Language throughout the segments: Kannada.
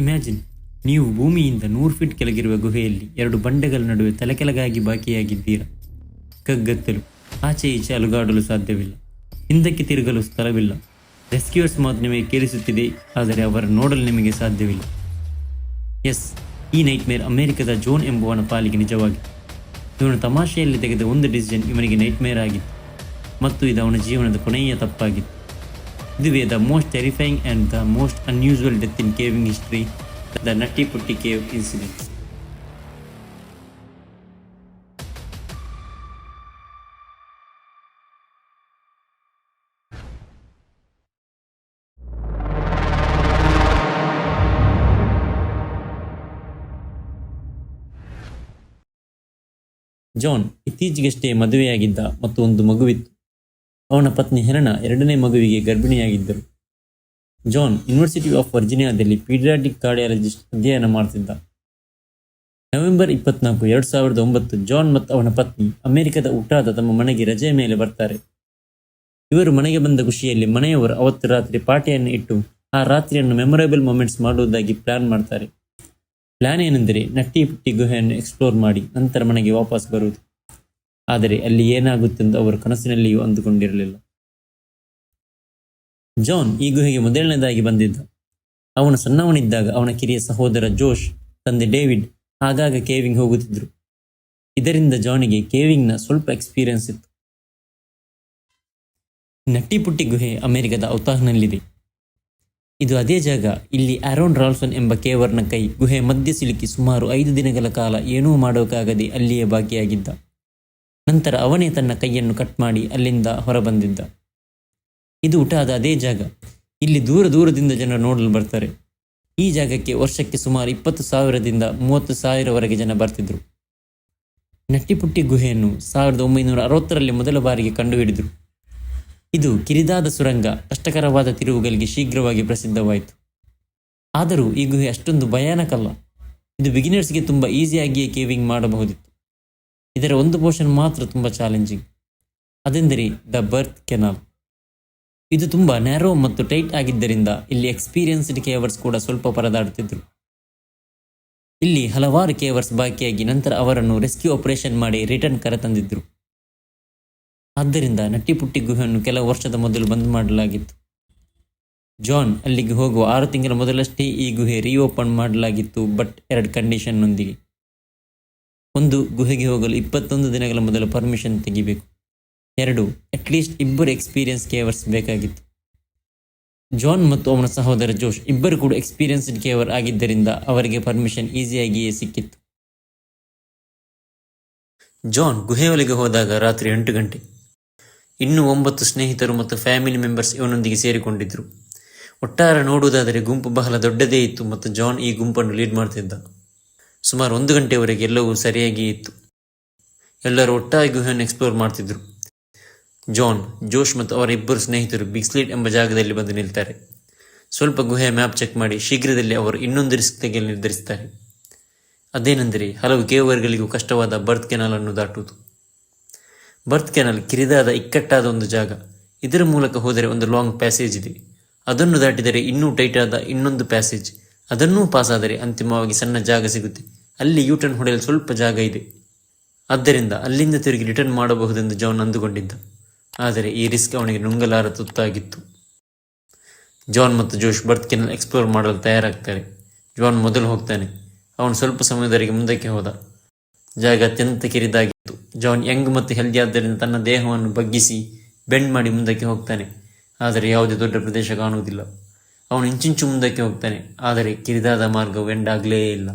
ಇಮ್ಯಾಜಿನ್ ನೀವು ಭೂಮಿಯಿಂದ ನೂರು ಫೀಟ್ ಕೆಳಗಿರುವ ಗುಹೆಯಲ್ಲಿ ಎರಡು ಬಂಡೆಗಳ ನಡುವೆ ತಲೆಕೆಳಗಾಗಿ ಬಾಕಿಯಾಗಿದ್ದೀರಾ ಕಗ್ಗತ್ತಲು, ಆಚೆ ಈಚೆ ಅಲುಗಾಡಲು ಸಾಧ್ಯವಿಲ್ಲ. ಹಿಂದಕ್ಕೆ ತಿರುಗಲು ಸ್ಥಳವಿಲ್ಲ. ರೆಸ್ಕ್ಯೂರ್ಸ್ ಮಾತು ನಿಮಗೆ ಕೇಳಿಸುತ್ತಿದೆ, ಆದರೆ ಅವರ ನೋಡಲು ನಿಮಗೆ ಸಾಧ್ಯವಿಲ್ಲ. ಎಸ್ ಈ ನೈಟ್ ಮೇರ್ ಅಮೆರಿಕದ ಜೋನ್ ಎಂಬುವನ ಪಾಲಿಗೆ ನಿಜವಾಗಿ. ಇವನು ತಮಾಷೆಯಲ್ಲಿ ತೆಗೆದ ಒಂದು ಡಿಸಿಷನ್ ಇವನಿಗೆ ನೈಟ್ ಮೇರ್ ಆಗಿತ್ತು. ಮತ್ತು ಇದು ಅವನ ಜೀವನದ ಕೊನೆಯ ತಪ್ಪಾಗಿತ್ತು. ಇದುವೇ the most terrifying and the most unusual death in caving history the Nutty Putty cave incident John ಇತ್ತೀಚೆಗಷ್ಟೇ ಮದುವೆಯಾಗಿದ್ದ ಮತ್ತು ಒಂದು ಮಗುವಿತ್ತು. ಅವನ ಪತ್ನಿ ಹೆರಣ ಎರಡನೇ ಮಗುವಿಗೆ ಗರ್ಭಿಣಿಯಾಗಿದ್ದರು. ಜಾನ್ ಯೂನಿವರ್ಸಿಟಿ ಆಫ್ ವರ್ಜಿನಿಯಾದಲ್ಲಿ ಪೀಡಿಯಾಟಿಕ್ ಕಾರ್ಡಿಯಾಲಜಿಸ್ಟ್ ಅಧ್ಯಯನ ಮಾಡ್ತಿದ್ದ. ನವೆಂಬರ್ ಇಪ್ಪತ್ನಾಲ್ಕು, ಎರಡು ಸಾವಿರದ ಒಂಬತ್ತು, ಜಾನ್ ಮತ್ತು ಅವನ ಪತ್ನಿ ಅಮೆರಿಕದ ಉಟಾದ ತಮ್ಮ ಮನೆಗೆ ರಜೆಯ ಮೇಲೆ ಬರ್ತಾರೆ. ಇವರು ಮನೆಗೆ ಬಂದ ಖುಷಿಯಲ್ಲಿ ಮನೆಯವರು ಅವತ್ತು ರಾತ್ರಿ ಪಾರ್ಟಿಯನ್ನು ಇಟ್ಟು ಆ ರಾತ್ರಿಯನ್ನು ಮೆಮೊರೇಬಲ್ ಮೊಮೆಂಟ್ಸ್ ಮಾಡುವುದಾಗಿ ಪ್ಲಾನ್ ಮಾಡ್ತಾರೆ. ಪ್ಲಾನ್ ಏನೆಂದರೆ ನಟ್ಟಿ ಪುಟ್ಟಿ ಗುಹೆಯನ್ನು ಎಕ್ಸ್ಪ್ಲೋರ್ ಮಾಡಿ ನಂತರ ಮನೆಗೆ ವಾಪಸ್ ಬರುವುದು. ಆದರೆ ಅಲ್ಲಿ ಏನಾಗುತ್ತೆಂದು ಅವರ ಕನಸಿನಲ್ಲಿಯೂ ಅಂದುಕೊಂಡಿರಲಿಲ್ಲ. ಜಾನ್ ಈ ಗುಹೆಗೆ ಮೊದಲನೇದಾಗಿ ಬಂದಿದ್ದ. ಅವನು ಸಣ್ಣವನಿದ್ದಾಗ ಅವನ ಕಿರಿಯ ಸಹೋದರ ಜೋಶ್, ತಂದೆ ಡೇವಿಡ್ ಆಗಾಗ ಕೇವಿಂಗ್ ಹೋಗುತ್ತಿದ್ದರು. ಇದರಿಂದ ಜಾನಿಗೆ ಕೇವಿಂಗ್ನ ಸ್ವಲ್ಪ ಎಕ್ಸ್ಪೀರಿಯನ್ಸ್ ಇತ್ತು. ನಟ್ಟಿಪುಟ್ಟಿ ಗುಹೆ ಅಮೆರಿಕದ ಔತಾಹ್ನಲ್ಲಿದೆ. ಇದು ಅದೇ ಜಾಗ ಇಲ್ಲಿ ಆರೋನ್ ರಾಲ್ಸನ್ ಎಂಬ ಕೇವರ್ನ ಕೈ ಗುಹೆ ಮಧ್ಯೆ ಸಿಲುಕಿ ಸುಮಾರು ಐದು ದಿನಗಳ ಕಾಲ ಏನೂ ಮಾಡೋಕ್ಕಾಗದೆ ಅಲ್ಲಿಯೇ ಬಾಕಿಯಾಗಿದ್ದ ನಂತರ ಅವನೇ ತನ್ನ ಕೈಯನ್ನು ಕಟ್ ಮಾಡಿ ಅಲ್ಲಿಂದ ಹೊರಬಂದಿದ್ದ. ಇದು ಉಟಾದ ಅದೇ ಜಾಗ. ಇಲ್ಲಿ ದೂರ ದೂರದಿಂದ ಜನರು ನೋಡಲು ಬರ್ತಾರೆ. ಈ ಜಾಗಕ್ಕೆ ವರ್ಷಕ್ಕೆ ಸುಮಾರು ಇಪ್ಪತ್ತು ಸಾವಿರದಿಂದ ಮೂವತ್ತು ಸಾವಿರವರೆಗೆ ಜನ ಬರ್ತಿದ್ರು. ನಟ್ಟಿಪುಟ್ಟಿ ಗುಹೆಯನ್ನು ಸಾವಿರದ ಒಂಬೈನೂರ ಅರವತ್ತರಲ್ಲಿ ಮೊದಲ ಬಾರಿಗೆ ಕಂಡುಹಿಡಿದರು. ಇದು ಕಿರಿದಾದ ಸುರಂಗ, ಕಷ್ಟಕರವಾದ ತಿರುವುಗಳಿಗೆ ಶೀಘ್ರವಾಗಿ ಪ್ರಸಿದ್ಧವಾಯಿತು. ಆದರೂ ಈ ಗುಹೆ ಅಷ್ಟೊಂದು ಭಯಾನಕಲ್ಲ. ಇದು ಬಿಗಿನರ್ಸ್ಗೆ ತುಂಬ ಈಸಿಯಾಗಿಯೇ ಕೇವಿಂಗ್ ಮಾಡಬಹುದಿತ್ತು. ಇದರ ಒಂದು ಪೋರ್ಷನ್ ಮಾತ್ರ ತುಂಬ ಚಾಲೆಂಜಿಂಗ್ ಅದೆಂದರೆ ದ ಬರ್ತ್ ಕೆನಾಲ್ ಇದು ತುಂಬ ನ್ಯಾರೋ ಮತ್ತು ಟೈಟ್ ಆಗಿದ್ದರಿಂದ ಇಲ್ಲಿ ಎಕ್ಸ್ಪೀರಿಯನ್ಸ್ಡ್ ಕೇವರ್ಸ್ ಕೂಡ ಸ್ವಲ್ಪ ಪರದಾಡುತ್ತಿದ್ದರು. ಇಲ್ಲಿ ಹಲವಾರು ಕೇವರ್ಸ್ ಬಾಕಿಯಾಗಿ ನಂತರ ಅವರನ್ನು ರೆಸ್ಕ್ಯೂ ಆಪರೇಷನ್ ಮಾಡಿ ರಿಟರ್ನ್ ಕರೆತಂದಿದ್ದರು ಆದ್ದರಿಂದ ನಟ್ಟಿಪುಟ್ಟಿ ಗುಹೆಯನ್ನು ಕೆಲವು ವರ್ಷದ ಮೊದಲು ಬಂದ್ ಮಾಡಲಾಗಿತ್ತು. ಜಾನ್ ಅಲ್ಲಿಗೆ ಹೋಗುವ ಆರು ತಿಂಗಳ ಮೊದಲಷ್ಟೇ ಈ ಗುಹೆ ರೀಓಪನ್ ಮಾಡಲಾಗಿತ್ತು ಬಟ್ ಎರಡು ಕಂಡೀಷನ್ನೊಂದಿಗೆ ಒಂದು ಗುಹೆಗೆ ಹೋಗಲು ಇಪ್ಪತ್ತೊಂದು ದಿನಗಳ ಮೊದಲು ಪರ್ಮಿಷನ್ ತೆಗಿಬೇಕು. ಎರಡು ಅಟ್ಲೀಸ್ಟ್ ಇಬ್ಬರು ಎಕ್ಸ್ಪೀರಿಯನ್ಸ್ ಕೇವರ್ಸ್ ಬೇಕಾಗಿತ್ತು. ಜಾನ್ ಮತ್ತು ಅವನ ಸಹೋದರ ಜೋಶ್ ಇಬ್ಬರು ಕೂಡ ಎಕ್ಸ್ಪೀರಿಯನ್ಸ್ಡ್ ಕೇವರ್ ಆಗಿದ್ದರಿಂದ ಅವರಿಗೆ ಪರ್ಮಿಷನ್ ಈಸಿಯಾಗಿಯೇ ಸಿಕ್ಕಿತ್ತು. ಜಾನ್ ಗುಹೆ ಗುಹೆಯೊಳಗೆ ಹೋದಾಗ ರಾತ್ರಿ ಎಂಟು ಗಂಟೆ. ಇನ್ನೂ ಒಂಬತ್ತು ಸ್ನೇಹಿತರು ಮತ್ತು ಫ್ಯಾಮಿಲಿ ಮೆಂಬರ್ಸ್ ಇವನೊಂದಿಗೆ ಸೇರಿಕೊಂಡಿದ್ದರು ಒಟ್ಟಾರೆ ನೋಡುವುದಾದರೆ ಗುಂಪು ಬಹಳ ದೊಡ್ಡದೇ ಇತ್ತು ಮತ್ತು ಜಾನ್ ಈ ಗುಂಪನ್ನು ಲೀಡ್ ಮಾಡ್ತಿದ್ದ. ಸುಮಾರು ಒಂದು ಗಂಟೆವರೆಗೆ ಎಲ್ಲವೂ ಸರಿಯಾಗಿ ಇತ್ತು. ಎಲ್ಲರೂ ಒಟ್ಟಾಗಿ ಗುಹೆಯನ್ನು ಎಕ್ಸ್ಪ್ಲೋರ್ ಮಾಡ್ತಿದ್ರು. ಜಾನ್, ಜೋಶ್ ಮತ್ತು ಅವರ ಇಬ್ಬರು ಸ್ನೇಹಿತರು ಬಿಗ್ ಸ್ಲೀಟ್ ಎಂಬ ಜಾಗದಲ್ಲಿ ಬಂದು ನಿಲ್ತಾರೆ. ಸ್ವಲ್ಪ ಗುಹೆಯ ಮ್ಯಾಪ್ ಚೆಕ್ ಮಾಡಿ ಶೀಘ್ರದಲ್ಲಿ ಅವರು ಇನ್ನೊಂದು ರಿಸ್ಕ್ ತೆಗೆಯಲು ನಿರ್ಧರಿಸುತ್ತಾರೆ. ಅದೇನೆಂದರೆ ಹಲವು ಕೇವರ್ಗಳಿಗೂ ಕಷ್ಟವಾದ ಬರ್ತ್ ಕೆನಾಲ್ ಅನ್ನು ದಾಟುವುದು. ಬರ್ತ್ ಕೆನಾಲ್ ಕಿರಿದಾದ ಇಕ್ಕಟ್ಟಾದ ಒಂದು ಜಾಗ. ಇದರ ಮೂಲಕ ಹೋದರೆ ಒಂದು ಲಾಂಗ್ ಪ್ಯಾಸೇಜ್ ಇದೆ. ಅದನ್ನು ದಾಟಿದರೆ ಇನ್ನೂ ಟೈಟ್ ಆದ ಇನ್ನೊಂದು ಪ್ಯಾಸೇಜ್ ಅದನ್ನೂ ಪಾಸ್ ಆದರೆ ಅಂತಿಮವಾಗಿ ಸಣ್ಣ ಜಾಗ ಸಿಗುತ್ತೆ. ಅಲ್ಲಿ ಯು ಟರ್ನ್ ಹೊಡೆಯಲು ಸ್ವಲ್ಪ ಜಾಗ ಇದೆ. ಆದ್ದರಿಂದ ಅಲ್ಲಿಂದ ತಿರುಗಿ ರಿಟರ್ನ್ ಮಾಡಬಹುದೆಂದು ಜಾನ್ ಅಂದುಕೊಂಡಿದ್ದ. ಆದರೆ ಈ ರಿಸ್ಕ್ ಅವನಿಗೆ ನುಂಗಲಾರ ತುತ್ತಾಗಿತ್ತು. ಜಾನ್ ಮತ್ತು ಜೋಶ್ ಬರ್ತ್ ಕೆನಲ್ ಎಕ್ಸ್ಪ್ಲೋರ್ ಮಾಡಲು ತಯಾರಾಗ್ತಾರೆ. ಜಾನ್ ಮೊದಲು ಹೋಗ್ತಾನೆ. ಅವನು ಸ್ವಲ್ಪ ಸಮಯದವರೆಗೆ ಮುಂದಕ್ಕೆ ಹೋದ. ಜಾಗ ಅತ್ಯಂತ ಕಿರಿದಾಗಿತ್ತು. ಜಾನ್ ಯಂಗ್ ಮತ್ತು ಹೆಲ್ದಿ ಆದ್ದರಿಂದ ತನ್ನ ದೇಹವನ್ನು ಬಗ್ಗಿಸಿ ಬೆಂಡ್ ಮಾಡಿ ಮುಂದಕ್ಕೆ ಹೋಗ್ತಾನೆ. ಆದರೆ ಯಾವುದೇ ದೊಡ್ಡ ಪ್ರದೇಶ ಕಾಣುವುದಿಲ್ಲ. ಅವನು ಇಂಚಿಂಚು ಮುಂದಕ್ಕೆ ಹೋಗ್ತಾನೆ. ಆದರೆ ಕಿರಿದಾದ ಮಾರ್ಗವು ಎಂಡಾಗಲೇ ಇಲ್ಲ.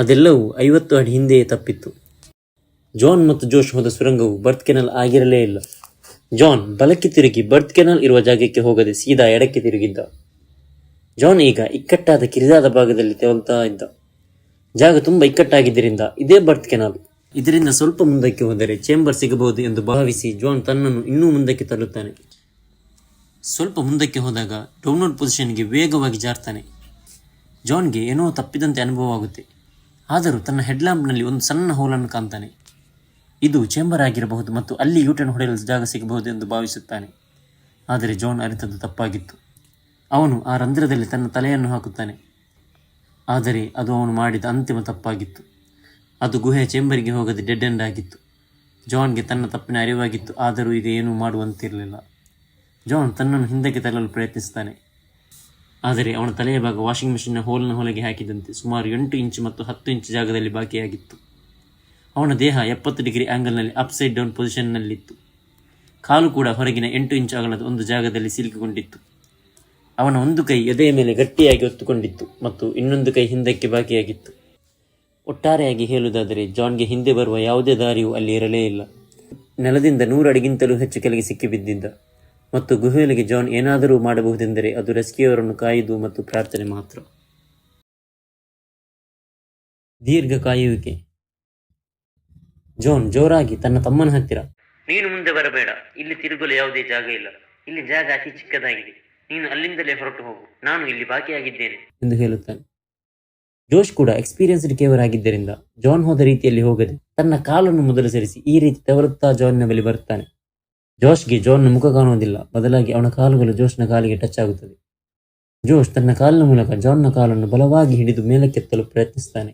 ಅದೆಲ್ಲವೂ ಐವತ್ತು ಅಡಿ ಹಿಂದೆಯೇ ತಪ್ಪಿತ್ತು. ಜಾನ್ ಮತ್ತು ಜೋಶ್ ಹೋದ ಸುರಂಗವು ಬರ್ತ್ ಕೆನಲ್ ಆಗಿರಲೇ ಇಲ್ಲ. ಜಾನ್ ಬಲಕ್ಕೆ ತಿರುಗಿ ಬರ್ತ್ ಕೆನಲ್ ಇರುವ ಜಾಗಕ್ಕೆ ಹೋಗದೆ ಸೀದಾ ಎಡಕ್ಕೆ ತಿರುಗಿದ್ದ. ಜಾನ್ ಈಗ ಇಕ್ಕಟ್ಟಾದ ಕಿರಿದಾದ ಭಾಗದಲ್ಲಿ ತೆವಲ್ತಾ ಇದ್ದ. ಜಾಗ ತುಂಬಾ ಇಕ್ಕಟ್ಟಾಗಿದ್ದರಿಂದ ಇದೇ ಬರ್ತ್ ಕೆನಾಲ್. ಇದರಿಂದ ಸ್ವಲ್ಪ ಮುಂದಕ್ಕೆ ಹೋದರೆ ಚೇಂಬರ್ ಸಿಗಬಹುದು ಎಂದು ಭಾವಿಸಿ ಜಾನ್ ತನ್ನನ್ನು ಇನ್ನೂ ಮುಂದಕ್ಕೆ ತಳ್ಳುತ್ತಾನೆ. ಸ್ವಲ್ಪ ಮುಂದಕ್ಕೆ ಹೋದಾಗ ಡೌನ್ಲೋಡ್ ಪೊಸಿಷನ್ಗೆ ವೇಗವಾಗಿ ಜಾರ್ತಾನೆ. ಜಾನ್ಗೆ ಏನೋ ತಪ್ಪಿದಂತೆ ಅನುಭವವಾಗುತ್ತೆ. ಆದರೂ ತನ್ನ ಹೆಡ್ಲ್ಯಾಂಪ್ನಲ್ಲಿ ಒಂದು ಸಣ್ಣ ಹೋಲನ್ನು ಕಾಣ್ತಾನೆ. ಇದು ಚೇಂಬರ್ ಆಗಿರಬಹುದು ಮತ್ತು ಅಲ್ಲಿ ಯೂಟರ್ನ್ ಹೊಡೆಯಲು ಜಾಗ ಸಿಗಬಹುದು ಎಂದು ಭಾವಿಸುತ್ತಾನೆ. ಆದರೆ ಜಾನ್ ಅರಿತದ್ದು ತಪ್ಪಾಗಿತ್ತು. ಅವನು ಆ ರಂಧ್ರದಲ್ಲಿ ತನ್ನ ತಲೆಯನ್ನು ಹಾಕುತ್ತಾನೆ. ಆದರೆ ಅದು ಅವನು ಮಾಡಿದ ಅಂತಿಮ ತಪ್ಪಾಗಿತ್ತು. ಅದು ಗುಹೆಯ ಚೇಂಬರಿಗೆ ಹೋಗದೆ ಡೆಡ್ ಎಂಡ್ ಆಗಿತ್ತು. ಜಾನ್ಗೆ ತನ್ನ ತಪ್ಪಿನ ಅರಿವಾಗಿತ್ತು. ಆದರೂ ಈಗ ಏನೂ ಮಾಡುವಂತಿರಲಿಲ್ಲ. ಜಾನ್ ತನ್ನನ್ನು ಹಿಂದಕ್ಕೆ ತಳ್ಳಲು ಪ್ರಯತ್ನಿಸ್ತಾನೆ ಆದರೆ ಅವನ ತಲೆಯ ಭಾಗ ವಾಷಿಂಗ್ ಮೆಷಿನ್ನ ಹೋಲ್ನ ಹೊಲಗೆ ಹಾಕಿದಂತೆ ಸುಮಾರು ಎಂಟು ಇಂಚು ಮತ್ತು ಹತ್ತು ಇಂಚು ಜಾಗದಲ್ಲಿ ಬಾಕಿಯಾಗಿತ್ತು. ಅವನ ದೇಹ ಎಪ್ಪತ್ತು ಡಿಗ್ರಿ ಆ್ಯಂಗಲ್ನಲ್ಲಿ ಅಪ್ಸೈಡ್ ಡೌನ್ ಪೊಸಿಷನ್ನಲ್ಲಿತ್ತು ಕಾಲು ಕೂಡ ಹೊರಗಿನ ಎಂಟು ಇಂಚು ಅಗಲದ ಒಂದು ಜಾಗದಲ್ಲಿ ಸಿಲುಕಿಕೊಂಡಿತ್ತು. ಅವನ ಒಂದು ಕೈ ಎದೆಯ ಮೇಲೆ ಗಟ್ಟಿಯಾಗಿ ಒತ್ತುಕೊಂಡಿತ್ತು ಮತ್ತು ಇನ್ನೊಂದು ಕೈ ಹಿಂದಕ್ಕೆ ಬಾಕಿಯಾಗಿತ್ತು. ಒಟ್ಟಾರೆಯಾಗಿ ಹೇಳುವುದಾದರೆ, ಜಾನ್ಗೆ ಹಿಂದೆ ಬರುವ ಯಾವುದೇ ದಾರಿಯೂ ಅಲ್ಲಿ ಇರಲೇ ಇಲ್ಲ. ನೆಲದಿಂದ ನೂರು ಅಡಿಗಿಂತಲೂ ಹೆಚ್ಚು ಕೆಳಗೆ ಸಿಕ್ಕಿಬಿದ್ದಿದ್ದ. ಮತ್ತು ಗುಹೆಯೊಳಗೆ ಜಾನ್ ಏನಾದರೂ ಮಾಡಬಹುದೆಂದರೆ ಅದು ರೆಸ್ಕ್ಯೂವರನ್ನು ಕಾಯುವುದು ಮತ್ತು ಪ್ರಾರ್ಥನೆ ಮಾತ್ರ. ದೀರ್ಘ ಕಾಯುವಿಕೆ. ಜಾನ್ ಜೋರಾಗಿ ತನ್ನ ತಮ್ಮನ ಹತ್ತಿರ. ನೀನು ಮುಂದೆ ಬರಬೇಡ. ಇಲ್ಲಿ ತಿರುಗಲು ಯಾವುದೇ ಜಾಗ ಇಲ್ಲ. ಇಲ್ಲಿ ಜಾಗ ಅತಿ ಚಿಕ್ಕದಾಗಿದೆ. ನೀನು ಅಲ್ಲಿಂದಲೇ ಹೊರಟು ಹೋಗು. ನಾನು ಇಲ್ಲಿ ಬಾಕಿಯಾಗಿದ್ದೇನೆ. ಎಂದು ಹೇಳುತ್ತಾನೆ. ಜೋಶ್ ಕೂಡ ಎಕ್ಸ್ಪೀರಿಯನ್ಸ್ಡ್ ಕೇವರ್ ಆಗಿದ್ದರಿಂದ ಜಾನ್ ಹೋದ ರೀತಿಯಲ್ಲಿ ಹೋಗದೆ ತನ್ನ ಕಾಲನ್ನು ಮೊದಲು ಸರಿಸಿ ಈ ರೀತಿ ತವರುತ್ತಾ ಜಾನ್ನ ಬಳಿ ಬರುತ್ತಾನೆ. ಜೋಶ್ಗೆ ಜೋನ್ನ ಮುಖ ಕಾಣುವುದಿಲ್ಲ. ಬದಲಾಗಿ ಅವನ ಕಾಲುಗಳು ಜೋಶ್ನ ಕಾಲಿಗೆ ಟಚ್ ಆಗುತ್ತದೆ. ಜೋಶ್ ತನ್ನ ಕಾಲಿನ ಮೂಲಕ ಜಾನ್ನ ಕಾಲನ್ನು ಬಲವಾಗಿ ಹಿಡಿದು ಮೇಲಕ್ಕೆತ್ತಲು ಪ್ರಯತ್ನಿಸುತ್ತಾನೆ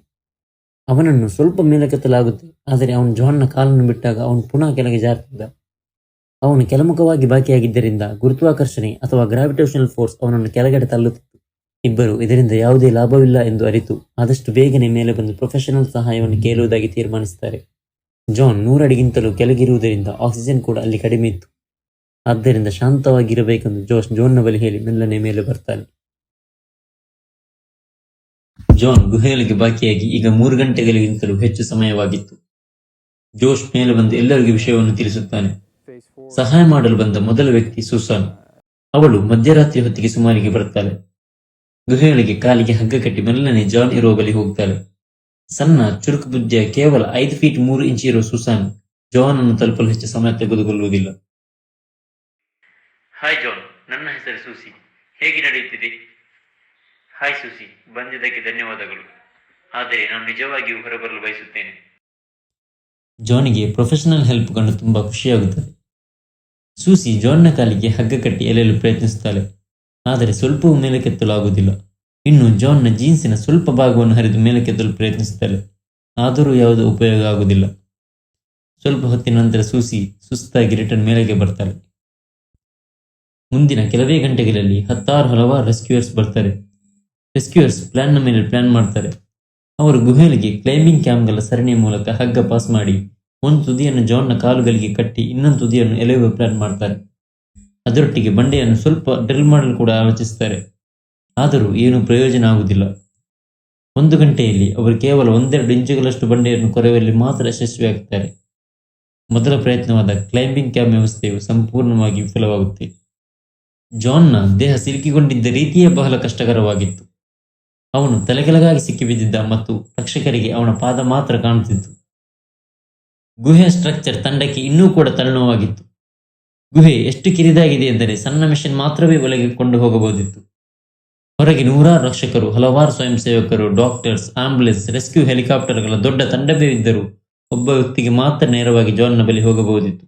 ಅವನನ್ನು ಸ್ವಲ್ಪ ಮೇಲಕ್ಕೆತ್ತಲಾಗುತ್ತೆ, ಆದರೆ ಅವನು ಜಾನ್ನ ಕಾಲನ್ನು ಬಿಟ್ಟಾಗ ಅವನು ಪುನಃ ಕೆಳಗೆ ಜಾರುತ್ತಿದ್ದ. ಅವನು ಕೆಳಮುಖವಾಗಿ ಬಾಕಿಯಾಗಿದ್ದರಿಂದ ಗುರುತ್ವಾಕರ್ಷಣೆ ಅಥವಾ ಗ್ರಾವಿಟೇಷನಲ್ ಫೋರ್ಸ್ ಅವನನ್ನು ಕೆಳಗಡೆ ತಳ್ಳುತ್ತಿತ್ತು. ಇಬ್ಬರು ಇದರಿಂದ ಯಾವುದೇ ಲಾಭವಿಲ್ಲ ಎಂದು ಅರಿತು, ಆದಷ್ಟು ಬೇಗನೆ ಮೇಲೆ ಬಂದು ಪ್ರೊಫೆಷನಲ್ ಸಹಾಯವನ್ನು ಕೇಳುವುದಾಗಿ ತೀರ್ಮಾನಿಸುತ್ತಾರೆ. ಜಾನ್ ನೂರಡಿಗಿಂತಲೂ ಕೆಳಗಿರುವುದರಿಂದ ಆಕ್ಸಿಜನ್ ಕೂಡ ಅಲ್ಲಿ ಕಡಿಮೆ ಇತ್ತು. ಆದ್ದರಿಂದ ಶಾಂತವಾಗಿರಬೇಕೆಂದು ಜೋಶ್ ಜೋನ್ನ ಬಳಿ ಹೇಳಿ ಮೆಲ್ಲನೆ ಮೇಲೆ ಬರ್ತಾನೆ. ಜಾನ್ ಗುಹೆಯೊಳಗೆ ಬಾಕಿಯಾಗಿ ಈಗ ಮೂರು ಗಂಟೆಗಳಿಗಿಂತಲೂ ಹೆಚ್ಚು ಸಮಯವಾಗಿತ್ತು. ಜೋಶ್ ಮೇಲೆ ಬಂದು ಎಲ್ಲರಿಗೂ ವಿಷಯವನ್ನು ತಿಳಿಸುತ್ತಾನೆ. ಸಹಾಯ ಮಾಡಲು ಬಂದ ಮೊದಲ ವ್ಯಕ್ತಿ ಸುಸಾನ್. ಅವಳು ಮಧ್ಯರಾತ್ರಿ ಹೊತ್ತಿಗೆ ಸುಮಾರಿಗೆ ಬರುತ್ತಾಳೆ ಗುಹೆಯೊಳಗೆ ಕಾಲಿಗೆ ಹಗ್ಗ ಕಟ್ಟಿ ಮೆಲ್ಲನೆ ಜಾನ್ ಇರುವ ಬಳಿ ಹೋಗ್ತಾಳೆ. ಸಣ್ಣ ಚುರುಕು ಬುದ್ಧಿಯ ಕೇವಲ ಐದು ಫೀಟ್ ಮೂರು ಇಂಚ್ ಇರುವ ಸುಸಾನ್ ಜಾನ್ ಅನ್ನು ತಲುಪಲು ಹೆಚ್ಚು ಸಮಯ ತೆಗೆದುಕೊಳ್ಳುವುದಿಲ್ಲ. ಹಾಯ್ ಜಾನ್ ನನ್ನ ಹೆಸರು ಸೂಸಿ. ಹೇಗೆ ನಡೆಯುತ್ತಿದೆ? Hi Susie. ಬಂದಿದ್ದಕ್ಕೆ ಧನ್ಯವಾದಗಳು. ಆದರೆ ನಾನು ನಿಜವಾಗಿಯೂ ಹೊರಬರಲು ಬಯಸುತ್ತೇನೆ. ಜಾನಿಗೆ ಪ್ರೊಫೆಷನಲ್ ಹೆಲ್ಪ್ ಕಂಡು ತುಂಬಾ ಖುಷಿಯಾಗುತ್ತದೆ. ಸೂಸಿ ಜಾನ್ನ ಕಾಲಿಗೆ ಹಗ್ಗ ಕಟ್ಟಿ ಎಳೆಯಲು ಪ್ರಯತ್ನಿಸುತ್ತಾಳೆ. ಆದರೆ ಸ್ವಲ್ಪವೂ ಮೇಲಕ್ಕೆತ್ತಲು ಆಗುವುದಿಲ್ಲ ಇನ್ನು ಜಾನ್ನ ಜೀನ್ಸಿನ ಸ್ವಲ್ಪ ಭಾಗವನ್ನು ಹರಿದು ಮೇಲಕ್ಕೆತ್ತಲು ಪ್ರಯತ್ನಿಸುತ್ತಾರೆ. ಆದರೂ ಯಾವುದು ಉಪಯೋಗ ಆಗುವುದಿಲ್ಲ. ಸ್ವಲ್ಪ ಹೊತ್ತಿನ ನಂತರ ಸೂಸಿ ಸುಸ್ತಾಗಿ ರಿಟರ್ನ್ ಮೇಲೆಗೆ ಬರ್ತಾರೆ. ಮುಂದಿನ ಕೆಲವೇ ಗಂಟೆಗಳಲ್ಲಿ ಹತ್ತಾರು ಹಲವಾರು ರೆಸ್ಕ್ಯೂಯರ್ಸ್ ಬರ್ತಾರೆ. ರೆಸ್ಕ್ಯೂಯರ್ಸ್ ಪ್ಲಾನ್ನ ಮೇಲೆ ಪ್ಲಾನ್ ಮಾಡ್ತಾರೆ. ಅವರು ಗುಹೆಗಳಿಗೆ ಕ್ಲೈಂಬಿಂಗ್ ಕ್ಯಾಂಪ್ಗಳ ಸರಣಿಯ ಮೂಲಕ ಹಗ್ಗ ಪಾಸ್ ಮಾಡಿ, ಒಂದು ತುದಿಯನ್ನು ಜಾನ್ನ ಕಾಲುಗಳಿಗೆ ಕಟ್ಟಿ, ಇನ್ನೊಂದು ತುದಿಯನ್ನು ಎಲೆಯುವ ಪ್ಲಾನ್ ಮಾಡ್ತಾರೆ. ಅದರೊಟ್ಟಿಗೆ ಬಂಡೆಯನ್ನು ಸ್ವಲ್ಪ ಡ್ರಿಲ್ ಮಾಡಲು ಕೂಡ ಆಲೋಚಿಸುತ್ತಾರೆ. ಆದರೂ ಏನೂ ಪ್ರಯೋಜನ ಆಗುವುದಿಲ್ಲ. ಒಂದು ಗಂಟೆಯಲ್ಲಿ ಅವರು ಕೇವಲ ಒಂದೆರಡು ಇಂಚುಗಳಷ್ಟು ಬಂಡೆಯನ್ನು ಕೊರೆಯುವಲ್ಲಿ ಮಾತ್ರ ಯಶಸ್ವಿಯಾಗುತ್ತಾರೆ. ಮೊದಲ ಪ್ರಯತ್ನವಾದ ಕ್ಲೈಂಬಿಂಗ್ ಕ್ಯಾಬ್ ವ್ಯವಸ್ಥೆಯು ಸಂಪೂರ್ಣವಾಗಿ ವಿಫಲವಾಗುತ್ತೆ. ಜಾನ್ನ ದೇಹ ಸಿಲುಕಿಕೊಂಡಿದ್ದ ರೀತಿಯೇ ಬಹಳ ಕಷ್ಟಕರವಾಗಿತ್ತು. ಅವನು ತಲೆಕೆಳಗಾಗಿ ಸಿಕ್ಕಿಬಿದ್ದಿದ್ದ ಮತ್ತು ರಕ್ಷಕರಿಗೆ ಅವನ ಪಾದ ಮಾತ್ರ ಕಾಣುತ್ತಿತ್ತು. ಗುಹೆಯ ಸ್ಟ್ರಕ್ಚರ್ ತಂಡಕ್ಕೆ ಇನ್ನೂ ಕೂಡ ತರುಣವಾಗಿತ್ತು. ಗುಹೆ ಎಷ್ಟು ಕಿರಿದಾಗಿದೆ ಎಂದರೆ ಸಣ್ಣ ಮೆಷಿನ್ ಮಾತ್ರವೇ ಒಳಗೆ ಕೊಂಡು ಹೋಗಬಹುದಿತ್ತು ಹೊರಗೆ ನೂರಾರು ರಕ್ಷಕರು, ಹಲವಾರು ಸ್ವಯಂ ಸೇವಕರು ಡಾಕ್ಟರ್ಸ್ ಆಂಬುಲೆನ್ಸ್ ರೆಸ್ಕ್ಯೂ ಹೆಲಿಕಾಪ್ಟರ್ಗಳ ದೊಡ್ಡ ತಂಡವೇ ಇದ್ದರೂ ಒಬ್ಬ ವ್ಯಕ್ತಿಗೆ ಮಾತ್ರ ನೇರವಾಗಿ ಜಾನ್ನ ಬಳಿ ಹೋಗಬಹುದಿತ್ತು.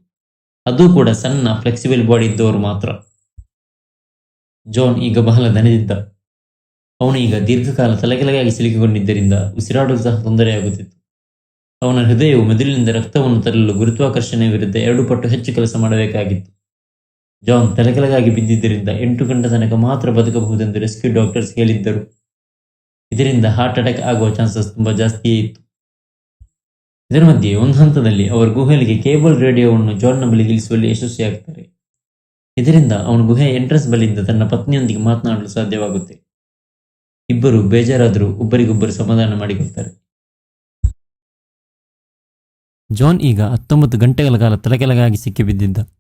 ಅದು ಕೂಡ ಸಣ್ಣ ಫ್ಲೆಕ್ಸಿಬಲ್ ಬಾಡಿ ಇದ್ದವರು ಮಾತ್ರ. ಜಾನ್ ಈಗ ಬಹಳ ದನದಿದ್ದ ಅವನು ಈಗ ದೀರ್ಘಕಾಲ ತಲೆಕೆಲಗಾಗಿ ಸಿಲುಕಿಕೊಂಡಿದ್ದರಿಂದ ಉಸಿರಾಡಲು ಸಹ ತೊಂದರೆಯಾಗುತ್ತಿತ್ತು. ಅವನ ಹೃದಯವು ಮೆದುಳಿನಿಂದ ರಕ್ತವನ್ನು ತರಲು ಗುರುತ್ವಾಕರ್ಷಣೆಯ ವಿರುದ್ಧ ಎರಡು ಪಟ್ಟು ಹೆಚ್ಚು ಕೆಲಸ ಮಾಡಬೇಕಾಗಿತ್ತು. ಜಾನ್ ತಲೆಕೆಳಗಾಗಿ ಬಿದ್ದಿದ್ದರಿಂದ ಎಂಟು ಗಂಟೆ ತನಕ ಮಾತ್ರ ಬದುಕಬಹುದೆಂದು ರೆಸ್ಕ್ಯೂ ಡಾಕ್ಟರ್ಸ್ ಹೇಳಿದ್ದರು. ಇದರಿಂದ ಹಾರ್ಟ್ ಅಟ್ಯಾಕ್ ಆಗುವ ಚಾನ್ಸಸ್ ತುಂಬಾ ಜಾಸ್ತಿಯೇ ಇತ್ತು. ಇದರ ಮಧ್ಯೆ ಒಂದು ಹಂತದಲ್ಲಿ ಅವರು ಗುಹೆಯಲ್ಲಿಗೆ ಕೇಬಲ್ ರೇಡಿಯೋವನ್ನು ಜಾನ್ನ ಬಳಿಗೆ ಇಳಿಸುವಲ್ಲಿ ಯಶಸ್ವಿಯಾಗ್ತಾರೆ. ಇದರಿಂದ ಅವನು ಗುಹೆ ಎಂಟ್ರೆನ್ಸ್ ಬಳಿಯಿಂದ ತನ್ನ ಪತ್ನಿಯೊಂದಿಗೆ ಮಾತನಾಡಲು ಸಾಧ್ಯವಾಗುತ್ತೆ. ಇಬ್ಬರು ಬೇಜಾರಾದರೂ ಒಬ್ಬರಿಗೊಬ್ಬರು ಸಮಾಧಾನ ಮಾಡಿಕೊಳ್ತಾರೆ. ಜಾನ್ ಈಗ ಹತ್ತೊಂಬತ್ತು ಗಂಟೆಗಳ ಕಾಲ ತಲೆಕೆಲಗಾಗಿ ಸಿಕ್ಕಿಬಿದ್ದಿದ್ದ.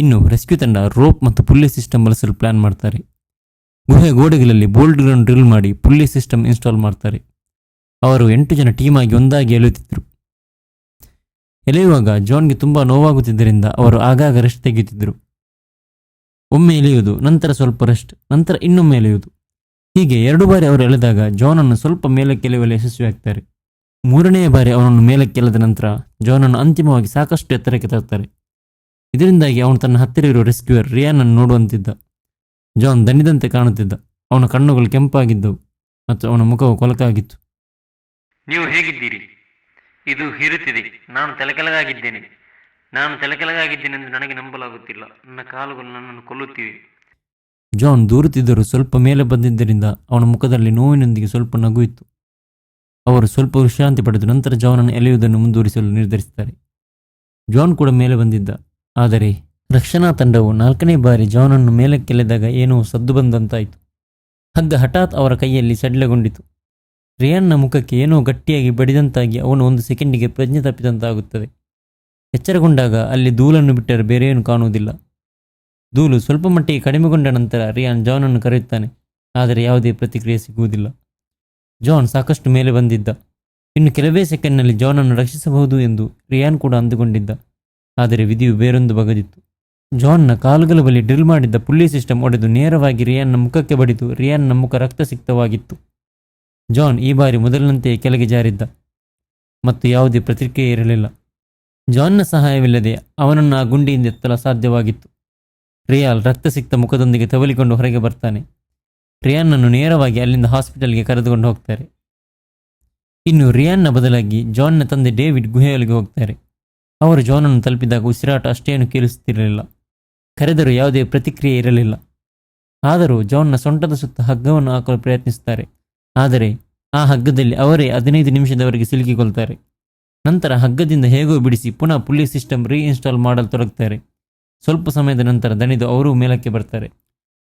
ಇನ್ನು ರೆಸ್ಕ್ಯೂ ತಂಡ ರೋಪ್ ಮತ್ತು ಪುಲ್ಲಿ ಸಿಸ್ಟಮ್ ಬಳಸಲು ಪ್ಲಾನ್ ಮಾಡ್ತಾರೆ. ಗುಹೆ ಗೋಡೆಗಳಲ್ಲಿ ಬೋಲ್ಡ್ಗಳನ್ನು ಡ್ರಿಲ್ ಮಾಡಿ ಪುಲ್ಲಿ ಸಿಸ್ಟಮ್ ಇನ್ಸ್ಟಾಲ್ ಮಾಡ್ತಾರೆ. ಅವರು ಎಂಟು ಜನ ಟೀಮ್ ಆಗಿ ಒಂದಾಗಿ ಎಳೆಯುತ್ತಿದ್ದರು ಎಳೆಯುವಾಗ ಜಾನ್ಗೆ ತುಂಬಾ ನೋವಾಗುತ್ತಿದ್ದರಿಂದ ಅವರು ಆಗಾಗ ರೆಸ್ಟ್ ತೆಗೆಯುತ್ತಿದ್ದರು ಒಮ್ಮೆ ಎಳೆಯುವುದು, ನಂತರ ಸ್ವಲ್ಪ ರೆಸ್ಟ್ ನಂತರ ಇನ್ನೊಮ್ಮೆ ಎಳೆಯುವುದು. ಹೀಗೆ ಎರಡು ಬಾರಿ ಅವರು ಎಳೆದಾಗ ಜಾನನ್ನು ಸ್ವಲ್ಪ ಮೇಲಕ್ಕೆ ಎಳೆಯುವಲ್ಲಿ ಯಶಸ್ವಿಯಾಗ್ತಾರೆ ಮೂರನೆಯ ಬಾರಿ ಅವನನ್ನು ಮೇಲಕ್ಕೆ ಎಳೆದ ನಂತರ ಜಾನನ್ನು ಅಂತಿಮವಾಗಿ ಸಾಕಷ್ಟು ಎತ್ತರಕ್ಕೆ ತರ್ತಾರೆ ಇದರಿಂದಾಗಿ ಅವನು ತನ್ನ ಹತ್ತಿರ ಇರುವ ರೆಸ್ಕ್ಯೂಯರ್ ರಿಯಾನನ್ನು ನೋಡುವಂತಿದ್ದ. ಜಾನ್ ದಣಿದಂತೆ ಕಾಣುತ್ತಿದ್ದ. ಅವನ ಕಣ್ಣುಗಳು ಕೆಂಪಾಗಿದ್ದವು ಮತ್ತು ಅವನ ಮುಖವು ಕೊಲಕಾಗಿತ್ತು ನೀವು ಹೇಗಿದ್ದೀರಿ? ಇದು ಹಿರುತ್ತಿದೆ. ನಾನು ತಲೆಕೆಲಗಾಗಿದ್ದೇನೆ ನಾನು ತಲೆಕೆಳಗಾಗಿದ್ದೇನೆಂದು ನನಗೆ ನಂಬಲಾಗುತ್ತಿಲ್ಲ. ನನ್ನ ಕಾಲುಗಳು ನನ್ನನ್ನು ಕೊಲ್ಲುತ್ತಿವೆ. ಜಾನ್ ದೂರುತ್ತಿದ್ದರೂ ಸ್ವಲ್ಪ ಮೇಲೆ ಬಂದಿದ್ದರಿಂದ ಅವನ ಮುಖದಲ್ಲಿ ನೋವಿನೊಂದಿಗೆ ಸ್ವಲ್ಪ ನಗು ಇತ್ತು ಅವರು ಸ್ವಲ್ಪ ವಿಶ್ರಾಂತಿ ಪಡೆದು ನಂತರ ಜಾನನ್ನು ಎಲೆಯುವುದನ್ನು ಮುಂದುವರಿಸಲು ನಿರ್ಧರಿಸುತ್ತಾರೆ ಜಾನ್ ಕೂಡ ಮೇಲೆ ಬಂದಿದ್ದ. ಆದರೆ ರಕ್ಷಣಾ ತಂಡವು ನಾಲ್ಕನೇ ಬಾರಿ ಜಾನನ್ನು ಮೇಲಕ್ಕೆಳೆದಾಗ ಏನೋ ಸದ್ದು ಬಂದಂತಾಯಿತು. ಹಗ್ಗ ಹಠಾತ್ ಅವರ ಕೈಯಲ್ಲಿ ಸಡಿಲಗೊಂಡಿತು. ರಿಯಾನ್ನ ಮುಖಕ್ಕೆ ಏನೋ ಗಟ್ಟಿಯಾಗಿ ಬಡಿದಂತಾಗಿ ಅವನು ಒಂದು ಸೆಕೆಂಡಿಗೆ ಪ್ರಜ್ಞೆ ತಪ್ಪಿದಂತಾಗುತ್ತದೆ. ಎಚ್ಚರಗೊಂಡಾಗ ಅಲ್ಲಿ ಧೂಲನ್ನು ಬಿಟ್ಟರೆ ಬೇರೇನು ಕಾಣುವುದಿಲ್ಲ. ಧೂಳು ಸ್ವಲ್ಪ ಮಟ್ಟಿಗೆ ಕಡಿಮೆಗೊಂಡ ನಂತರ ರಿಯಾನ್ ಜಾನನ್ನು ಕರೆಯುತ್ತಾನೆ, ಆದರೆ ಯಾವುದೇ ಪ್ರತಿಕ್ರಿಯೆ ಸಿಗುವುದಿಲ್ಲ. ಜಾನ್ ಸಾಕಷ್ಟು ಮೇಲೆ ಬಂದಿದ್ದ. ಇನ್ನು ಕೆಲವೇ ಸೆಕೆಂಡ್ನಲ್ಲಿ ಜಾನನ್ನು ರಕ್ಷಿಸಬಹುದು ಎಂದು ರಿಯಾನ್ ಕೂಡ ಅಂದುಕೊಂಡಿದ್ದ. ಆದರೆ ವಿಧಿಯು ಬೇರೊಂದು ಬಗೆದಿತ್ತು. ಜಾನ್ನ ಕಾಲುಗಳ ಬಳಿ ಡ್ರಿಲ್ ಮಾಡಿದ್ದ ಪುಲ್ಲಿ ಸಿಸ್ಟಮ್ ಒಡೆದು ನೇರವಾಗಿ ರಿಯಾನ್ನ ಮುಖಕ್ಕೆ ಬಡಿದು ರಿಯಾನ್ನ ಮುಖ ರಕ್ತಸಿಕ್ತವಾಗಿತ್ತು. ಜಾನ್ ಈ ಬಾರಿ ಮೊದಲಿನಂತೆಯೇ ಕೆಳಗೆ ಜಾರಿದ್ದ. ಮತ್ತು ಯಾವುದೇ ಪ್ರತಿಕ್ರಿಯೆ ಇರಲಿಲ್ಲ. ಜಾನ್ನ ಸಹಾಯವಿಲ್ಲದೆ ಅವನನ್ನು ಆ ಗುಂಡಿಯಿಂದ ಎತ್ತಲು ಸಾಧ್ಯವಾಗಿತ್ತು. ರಿಯಾಲ್ ರಕ್ತಸಿಕ್ತ ಮುಖದೊಂದಿಗೆ ತವಲಿಕೊಂಡು ಹೊರಗೆ ಬರ್ತಾನೆ. ರಿಯಾನ್ನನ್ನು ನೇರವಾಗಿ ಅಲ್ಲಿಂದ ಹಾಸ್ಪಿಟಲ್ಗೆ ಕರೆದುಕೊಂಡು ಹೋಗ್ತಾರೆ. ಇನ್ನು ರಿಯಾನ್ನ ಬದಲಾಗಿ ಜಾನ್ನ ತಂದೆ ಡೇವಿಡ್ ಗುಹೆಯೊಳಗೆ ಹೋಗ್ತಾರೆ. ಅವರು ಜೋನನ್ನು ತಲುಪಿದಾಗ ಉಸಿರಾಟ ಅಷ್ಟೇನು ಕೇಳಿಸುತ್ತಿರಲಿಲ್ಲ. ಕರೆದರೂ ಯಾವುದೇ ಪ್ರತಿಕ್ರಿಯೆ ಇರಲಿಲ್ಲ. ಆದರೂ ಜಾನ್ನ ಸೊಂಟದ ಸುತ್ತ ಹಗ್ಗವನ್ನು ಹಾಕಲು ಪ್ರಯತ್ನಿಸುತ್ತಾರೆ. ಆದರೆ ಆ ಹಗ್ಗದಲ್ಲಿ ಅವರೇ ಹದಿನೈದು ನಿಮಿಷದವರೆಗೆ ಸಿಲುಕಿಕೊಳ್ತಾರೆ. ನಂತರ ಹಗ್ಗದಿಂದ ಹೇಗೋ ಬಿಡಿಸಿ ಪುನಃ ಪುಲ್ಲಿ ಸಿಸ್ಟಮ್ ರೀಇನ್ಸ್ಟಾಲ್ ಮಾಡಲು ತೊಡಗ್ತಾರೆ ಸ್ವಲ್ಪ ಸಮಯದ ನಂತರ ದಣಿದು ಅವರೂ ಮೇಲಕ್ಕೆ ಬರ್ತಾರೆ.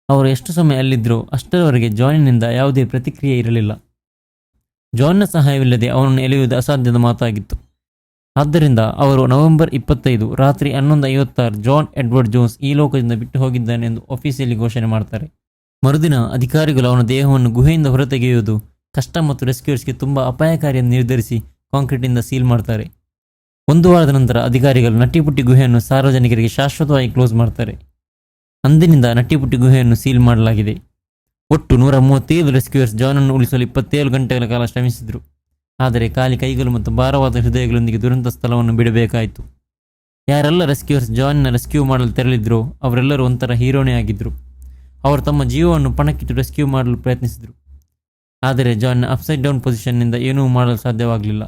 ಅವರು ಎಷ್ಟು ಸಮಯ ಅಲ್ಲಿದ್ದರೂ ಅಷ್ಟರವರೆಗೆ ಜಾನಿನಿಂದ ಯಾವುದೇ ಪ್ರತಿಕ್ರಿಯೆ ಇರಲಿಲ್ಲ. ಜಾನ್ನ ಸಹಾಯವಿಲ್ಲದೆ ಅವನನ್ನು ಎಳೆಯುವುದು ಅಸಾಧ್ಯದ ಮಾತಾಗಿತ್ತು. ಆದ್ದರಿಂದ ಅವರು ನವೆಂಬರ್ ಇಪ್ಪತ್ತೈದು ರಾತ್ರಿ ಹನ್ನೊಂದು ಐವತ್ತಾರು ಜಾನ್ ಎಡ್ವರ್ಡ್ ಜೋನ್ಸ್ ಈ ಲೋಕದಿಂದ ಬಿಟ್ಟು ಹೋಗಿದ್ದಾನೆ ಎಂದು ಆಫೀಸಿಯಲ್ಲಿ ಘೋಷಣೆ ಮಾಡ್ತಾರೆ. ಮರುದಿನ ಅಧಿಕಾರಿಗಳು ಅವನ ದೇಹವನ್ನು ಗುಹೆಯಿಂದ ಹೊರತೆಗೆಯುವುದು ಕಷ್ಟ ಮತ್ತು ರೆಸ್ಕ್ಯೂರ್ಸ್ಗೆ ತುಂಬ ಅಪಾಯಕಾರಿ ಎಂದು ನಿರ್ಧರಿಸಿ ಕಾಂಕ್ರೀಟಿಂದ ಸೀಲ್ ಮಾಡ್ತಾರೆ. ಒಂದು ವಾರದ ನಂತರ ಅಧಿಕಾರಿಗಳು ನಟ್ಟಿಪುಟ್ಟಿ ಗುಹೆಯನ್ನು ಸಾರ್ವಜನಿಕರಿಗೆ ಶಾಶ್ವತವಾಗಿ ಕ್ಲೋಸ್ ಮಾಡ್ತಾರೆ. ಅಂದಿನಿಂದ ನಟ್ಟಿಪುಟ್ಟಿ ಗುಹೆಯನ್ನು ಸೀಲ್ ಮಾಡಲಾಗಿದೆ. ಒಟ್ಟು ನೂರ ಮೂವತ್ತೈದು ರೆಸ್ಕ್ಯೂರ್ಸ್ ಜಾನನ್ನು ಉಳಿಸಲು ಇಪ್ಪತ್ತೇಳು ಗಂಟೆಗಳ ಕಾಲ ಶ್ರಮಿಸಿದರು. ಆದರೆ ಖಾಲಿ ಕೈಗಳು ಮತ್ತು ಭಾರವಾದ ಹೃದಯಗಳೊಂದಿಗೆ ದುರಂತ ಸ್ಥಳವನ್ನು ಬಿಡಬೇಕಾಯಿತು. ಯಾರೆಲ್ಲ ರೆಸ್ಕ್ಯೂರ್ಸ್ ಜಾನ್ನ ರೆಸ್ಕ್ಯೂ ಮಾಡಲು ತೆರಳಿದ್ರೋ ಅವರೆಲ್ಲರೂ ಒಂಥರ ಹೀರೋನೇ ಆಗಿದ್ದರು ಅವರು ತಮ್ಮ ಜೀವವನ್ನು ಪಣಕ್ಕಿಟ್ಟು ರೆಸ್ಕ್ಯೂ ಮಾಡಲು ಪ್ರಯತ್ನಿಸಿದರು. ಆದರೆ ಜಾನ್ನ ಅಪ್ಸೈಡ್ ಡೌನ್ ಪೊಸಿಷನ್ನಿಂದ ಏನೂ ಮಾಡಲು ಸಾಧ್ಯವಾಗಲಿಲ್ಲ.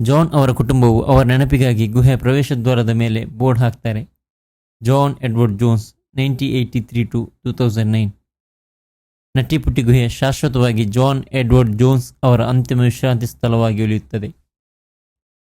ಜಾನ್ ಅವರ ಕುಟುಂಬವು ಅವರ ನೆನಪಿಗಾಗಿ ಗುಹೆ ಪ್ರವೇಶದ್ವಾರದ ಮೇಲೆ ಬೋರ್ಡ್ ಹಾಕ್ತಾರೆ. John Edward Jones, nineteen eighty three to two thousand nine. Nutty Putty ಗುಹೆ ಶಾಶ್ವತವಾಗಿ ಜಾನ್ ಎಡ್ವರ್ಡ್ ಜೋನ್ಸ್ ಅವರ ಅಂತಿಮ ವಿಶ್ರಾಂತಿ ಸ್ಥಳವಾಗಿ ಉಳಿಯುತ್ತದೆ.